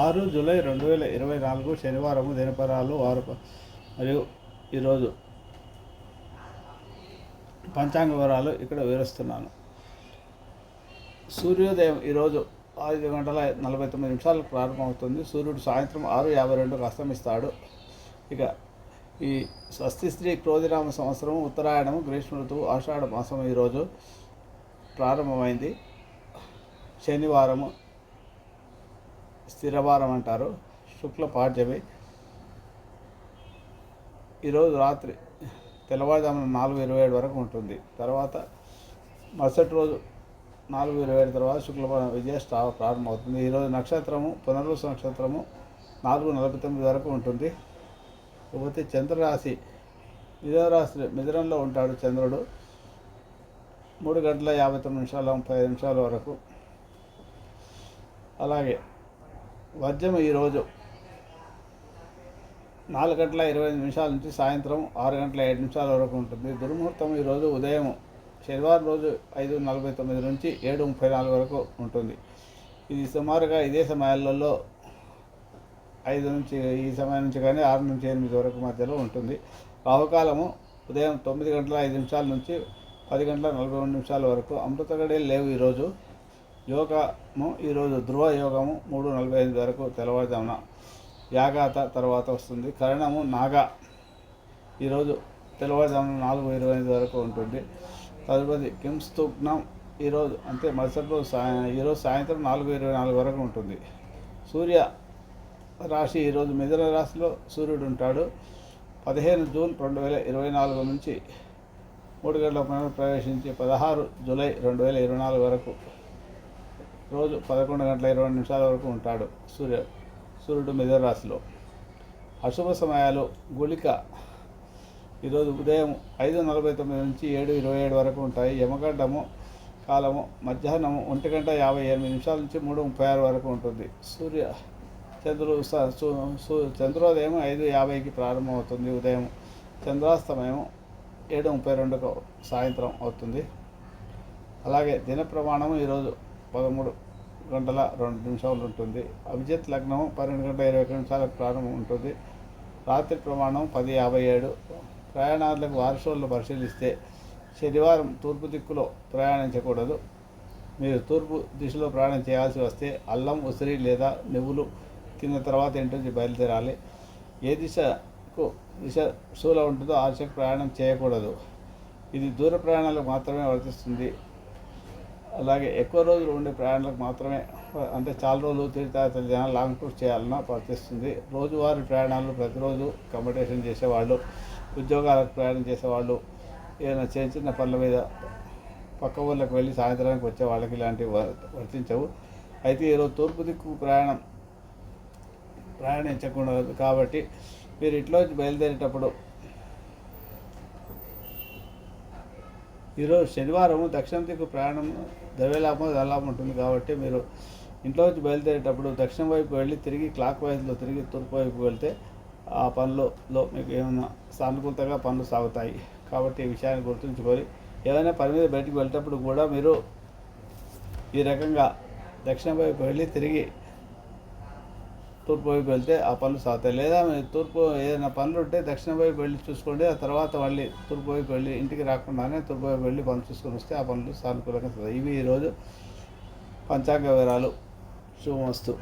ఆరు జూలై రెండు వేల ఇరవై నాలుగు శనివారం దినపరాలు వారు మరియు ఈరోజు పంచాంగ వివరాలు ఇక్కడ వివరిస్తున్నాను. సూర్యోదయం ఈరోజు ఐదు గంటల నలభై తొమ్మిది నిమిషాలకు ప్రారంభమవుతుంది. సూర్యుడు సాయంత్రం ఆరు యాభై రెండుకు అస్తమిస్తాడు. ఇక ఈ స్వస్తి స్త్రీ క్రోధిరామ సంవత్సరం ఉత్తరాయణము గ్రీష్మ ఋతువు ఆషాఢ మాసం ఈరోజు ప్రారంభమైంది. శనివారము స్థిరవారం అంటారు. శుక్ల పాడ్యమి. ఈరోజు రాత్రి తెల్లవారుజామున నాలుగు ఇరవై ఏడు వరకు ఉంటుంది. తర్వాత మరుసటి రోజు నాలుగు ఇరవై ఏడు తర్వాత శుక్ల విజయ ప్రారంభమవుతుంది. ఈరోజు నక్షత్రము పునర్వసు నక్షత్రము నాలుగు నలభై తొమ్మిది వరకు ఉంటుంది. కాకపోతే చంద్రరాశి మిథునరాశి మిథునంలో ఉంటాడు చంద్రుడు. మూడు గంటల యాభై తొమ్మిది నిమిషాల ముప్పై నిమిషాల వరకు. అలాగే వర్జం ఈరోజు నాలుగు గంటల ఇరవై ఐదు నిమిషాల నుంచి సాయంత్రం ఆరు గంటల ఏడు నిమిషాల వరకు ఉంటుంది. దుర్ముహూర్తం ఈరోజు ఉదయం శనివారం రోజు ఐదు నలభై తొమ్మిది నుంచి ఏడు ముప్పై నాలుగు వరకు ఉంటుంది. ఇది సుమారుగా ఇదే సమయాలలో ఐదు నుంచి ఈ సమయం నుంచి కానీ ఆరు నుంచి ఎనిమిది వరకు మధ్యలో ఉంటుంది. రాహుకాలము ఉదయం తొమ్మిది గంటల ఐదు నిమిషాల నుంచి పది గంటల నలభై రెండు నిమిషాల వరకు అమృత లేవు ఈరోజు యోగము ఈరోజు ధ్రువ యోగము మూడు నలభై ఐదు వరకు తెల్లవారుజామున. యాగాత తర్వాత వస్తుంది. కరణము నాగా. ఈరోజు తెల్లవారుజామున నాలుగు ఇరవై ఐదు వరకు ఉంటుంది. తదుపరి కింస్తుగ్నం ఈరోజు అంటే మరుసటి రోజు సాయం ఈరోజు సాయంత్రం నాలుగు ఇరవై నాలుగు వరకు ఉంటుంది. సూర్య రాశి ఈరోజు మిథున రాశిలో సూర్యుడు ఉంటాడు. పదిహేను జూన్ రెండు వేల ఇరవై నాలుగు నుంచి మూడు గంటల ప్రవేశించి పదహారు జూలై రెండు వేల ఇరవై నాలుగు వరకు రోజు పదకొండు గంటల ఇరవై నిమిషాల వరకు ఉంటాడు సూర్య సూర్యుడు మిథునరాశిలో అశుభ సమయాలు గుళిక. ఈరోజు ఉదయం ఐదు నలభై తొమ్మిది నుంచి ఏడు ఇరవై ఏడు వరకు ఉంటాయి. యమగడ్డము కాలము మధ్యాహ్నము ఒంటి గంట యాభై ఎనిమిది నిమిషాల నుంచి మూడు ముప్పై ఆరు వరకు ఉంటుంది. సూర్య చంద్రుడు స- చంద్రోదయం ఐదు యాభైకి ప్రారంభమవుతుంది. ఉదయం చంద్రాస్తమయం ఏడు ముప్పై రెండుకు సాయంత్రం అవుతుంది. అలాగే దిన ప్రమాణం ఈరోజు పదమూడు గంటల రెండు నిమిషాలు ఉంటుంది. అభిజిత్ లగ్నం పన్నెండు గంటల ఇరవై ఒక్క నిమిషాలకు ప్రారంభం ఉంటుంది. రాత్రి ప్రమాణం పది యాభై ఏడు. ప్రయాణాలకు వారసోళ్ళు పరిశీలిస్తే శనివారం తూర్పు దిక్కులో ప్రయాణించకూడదు. మీరు తూర్పు దిశలో ప్రయాణం చేయాల్సి వస్తే అల్లం ఉసిరి లేదా నువ్వులు తిన్న తర్వాత ఇంటి నుంచి బయలుదేరాలి. ఏ దిశకు దిశ శూల ఉంటుందో ఆ దిశకు ప్రయాణం చేయకూడదు. ఇది దూర ప్రయాణాలకు మాత్రమే వర్తిస్తుంది. అలాగే ఎక్కువ రోజులు ఉండే ప్రయాణాలకు మాత్రమే అంటే చాలా రోజులు తీర్థయాత్ర జనాలు లాంగ్ టూర్ చేయాలన్నా వర్తిస్తుంది రోజువారీ ప్రయాణాలు ప్రతిరోజు కంపిటీషన్ చేసేవాళ్ళు ఉద్యోగాలకు ప్రయాణం చేసేవాళ్ళు ఏదైనా చిన్న చిన్న పనుల మీద పక్క ఊళ్ళకి వెళ్ళి సాయంత్రానికి వచ్చే వాళ్ళకి ఇలాంటివి వర్- వర్తించవు. అయితే ఈరోజు తూర్పు దిక్కు ప్రయాణం ప్రయాణించకూడదు కాబట్టి మీరు ఇట్లోంచి బయలుదేరేటప్పుడు ఈరోజు శనివారం దక్షిణ దిక్కు ప్రయాణం ద్రవ్యలాభం ధనలాభం ఉంటుంది కాబట్టి మీరు ఇంట్లో నుంచి బయలుదేరేటప్పుడు దక్షిణం వైపు వెళ్ళి తిరిగి క్లాక్ వైజ్లో తిరిగి తూర్పు వైపు వెళ్తే ఆ పనులలో మీకు ఏమైనా సానుకూలతగా పనులు సాగుతాయి. కాబట్టి ఈ విషయాన్ని గుర్తుంచుకొని ఏదైనా పని మీద బయటికి వెళ్ళేటప్పుడు కూడా మీరు ఈ రకంగా దక్షిణ వైపు వెళ్ళి తిరిగి తూర్పు వైపు వెళ్తే ఆ పనులు సాగుతాయి. లేదా తూర్పు ఏదైనా పనులు ఉంటే దక్షిణ వైపు వెళ్ళి చూసుకోండి. ఆ తర్వాత మళ్ళీ తూర్పు వైపు వెళ్ళి ఇంటికి రాకుండానే తూర్పు వైపు వెళ్ళి పనులు చూసుకొని వస్తే ఆ పనులు సానుకూలంగా ఇవి ఈరోజు పంచాంగ వివరాలు. శుభమస్తు.